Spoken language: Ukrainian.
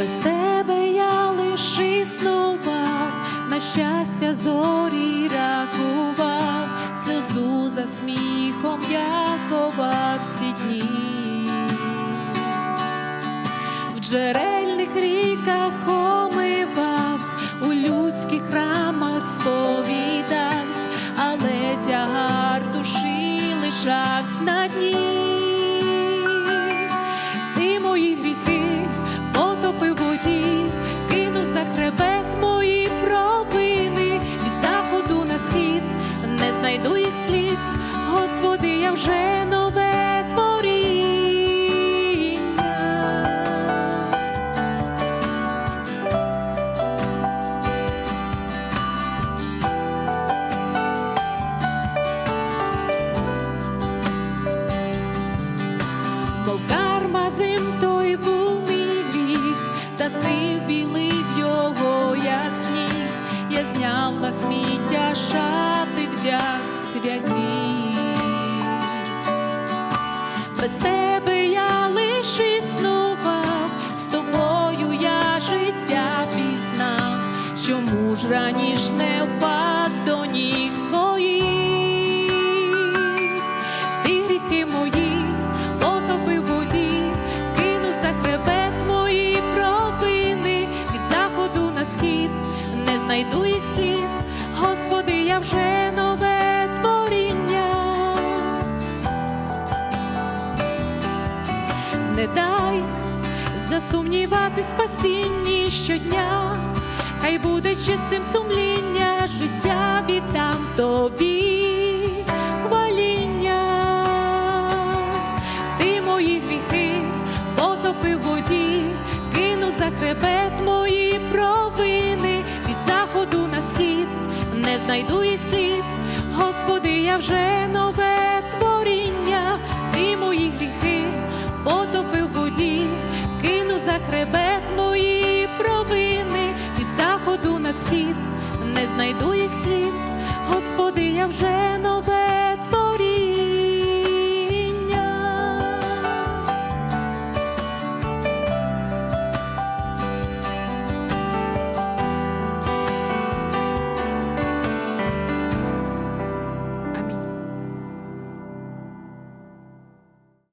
без тебе я лиш існував, на щастя зорі рахував, сльозу за сміхом я ховав всі дні. В джерельних ріках омивавсь, у людських храмах сповідавсь, але тягар душі лишавсь на дні. Кармазим той був мій гріх, та ти вбілив його, як сніг, я зняв лахміття шати вдяг святі. Без тебе я лиш існував, з тобою я життя пізнав, чому ж раніш не впад до ніг твоїх, вже нове творіння. не дай засумнівати спасінні щодня, хай буде чистим сумління, життя віддам тобі. Ти мої гріхи потопив в воді, кинув за хребет я вже нове творіння, ти мої гріхи потопив воді, кину за хребет мої провини, від заходу на схід не знайду їх слід, Господи, я вже нове